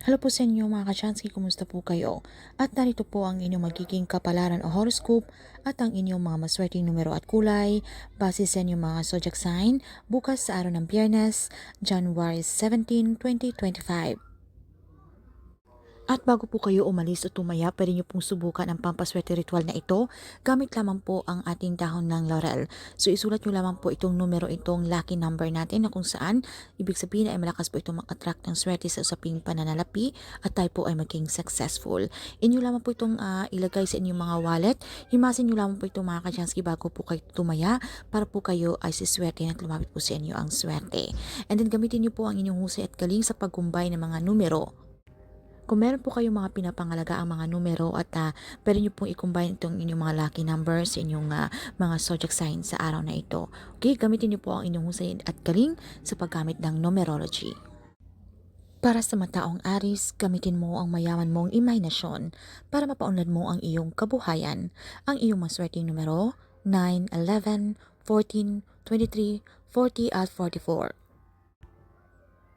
Hello po sa inyo mga kachansky, kumusta po kayo? At narito po ang inyong magiging kapalaran o horoscope at ang inyong mga maswerteng numero at kulay base sa inyong mga zodiac sign bukas sa araw ng biyernes, January 17, 2025. At bago po kayo umalis o tumaya, pwede nyo pong subukan ang pampaswerte ritual na ito. Gamit lamang po ang ating dahon ng laurel. So isulat nyo lamang po itong numero, itong lucky number natin na kung saan ibig sabihin ay malakas po itong mag-attract ng swerte sa usaping pananalapi at tayo po ay maging successful. Inyo lamang po itong ah, ilagay sa inyong mga wallet. Himasin nyo lamang po itong mga kachansky bago po kayo tumaya para po kayo ay siswerte at lumapit po sa inyo ang swerte. And then gamitin nyo po ang inyong husay at galing sa paggumbay ng mga numero kung meron po kayong mga pinapangalaga ang mga numero at uh, pwede nyo pong i-combine itong inyong mga lucky numbers inyong uh, mga zodiac signs sa araw na ito. Okay, gamitin nyo po ang inyong husay at galing sa paggamit ng numerology. Para sa mataong Aris, gamitin mo ang mayaman mong imahinasyon para mapaunlad mo ang iyong kabuhayan. Ang iyong maswerteng numero 9, 11, 14, 23, 40 at 44.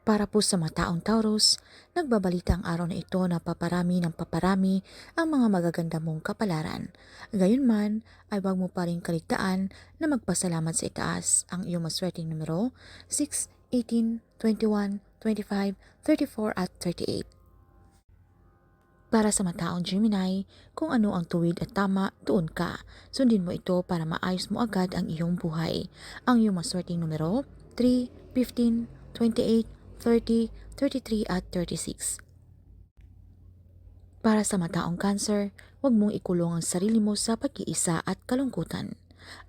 Para po sa mataong Taurus, nagbabalita ang araw na ito na paparami ng paparami ang mga magaganda mong kapalaran. Gayunman ay huwag mo pa rin kaligtaan na magpasalamat sa itaas ang iyong maswerteng numero 6, 18, 21, 25, 34 at 38. Para sa mataong Gemini, kung ano ang tuwid at tama, doon ka. Sundin mo ito para maayos mo agad ang iyong buhay. Ang iyong maswerteng numero 3, 15, 28, 30, 33 at 36. Para sa mataong cancer, huwag mong ikulong ang sarili mo sa pag-iisa at kalungkutan.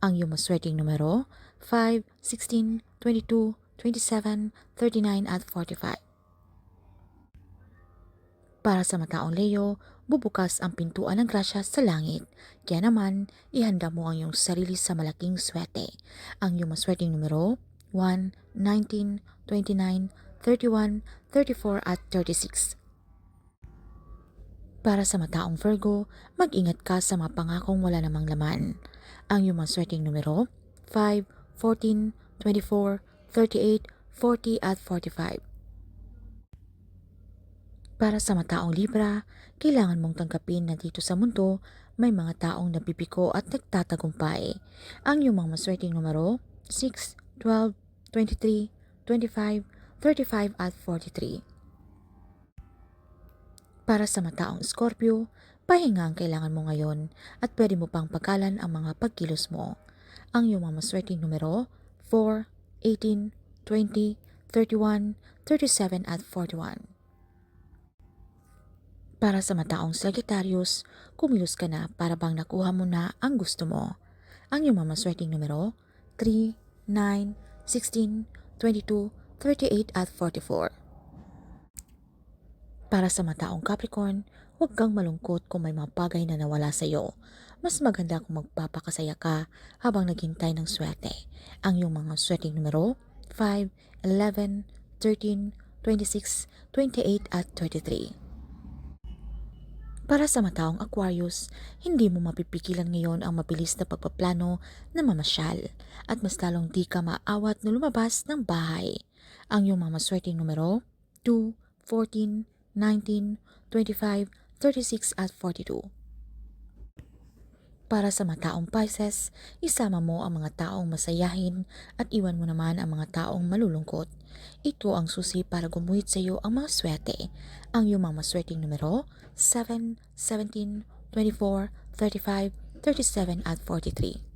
Ang iyong maswerteng numero 5, 16, 22, 27, 39 at 45. Para sa mataong Leo, bubukas ang pintuan ng grasya sa langit. Kaya naman, ihanda mo ang iyong sarili sa malaking swerte. Ang iyong maswerteng numero 1, 19, 29, 31, 34 at 36. Para sa mataong Virgo, mag-ingat ka sa mga pangakong wala namang laman. Ang iyong maswerteng numero 5, 14, 24, 38, 40 at 45. Para sa mataong Libra, kailangan mong tanggapin na dito sa mundo may mga taong nabibiko at nagtatagumpay. Ang iyong mga maswerteng numero 6, 12, 23, 25, 35 at 43. Para sa mataong Scorpio, pahinga ang kailangan mo ngayon at pwede mo pang pagkalan ang mga pagkilos mo. Ang iyong mga maswerteng numero 4, 18, 20, 31, 37 at 41. Para sa mataong Sagittarius, kumilos ka na para bang nakuha mo na ang gusto mo. Ang iyong mga maswerteng numero 3, 9, 16, 22, 38 at 44. Para sa mataong Capricorn, huwag kang malungkot kung may mga bagay na nawala sa iyo. Mas maganda kung magpapakasaya ka habang naghintay ng swerte. Ang iyong mga swerteng numero 5, 11, 13, 26, 28 at 33. Para sa mataong Aquarius, hindi mo mapipigilan ngayon ang mabilis na pagpaplano na mamasyal at mas lalong di ka maawat na lumabas ng bahay. Ang iyong mga numero 2, 14, 19, 25, 36 at 42. Para sa mataong Pisces, isama mo ang mga taong masayahin at iwan mo naman ang mga taong malulungkot. Ito ang susi para gumuhit sa iyo ang mga swerte. Ang iyong mga maswerteng numero 7, 17, 24, 35, 37 at 43.